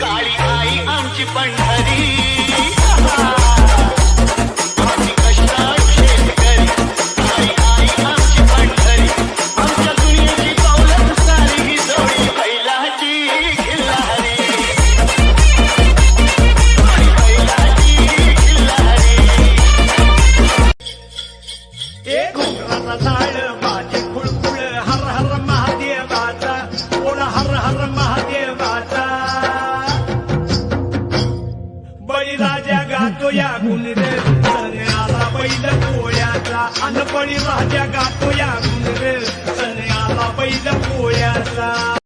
काळी आई आमची पंढरी. आम्ही कष्टाळ शेतकरी. गातोया गातो या गुणर बैल पोळ्याचा अनपणी माझ्या गातोया या गुणर सण्याला बैल पोळ्याचा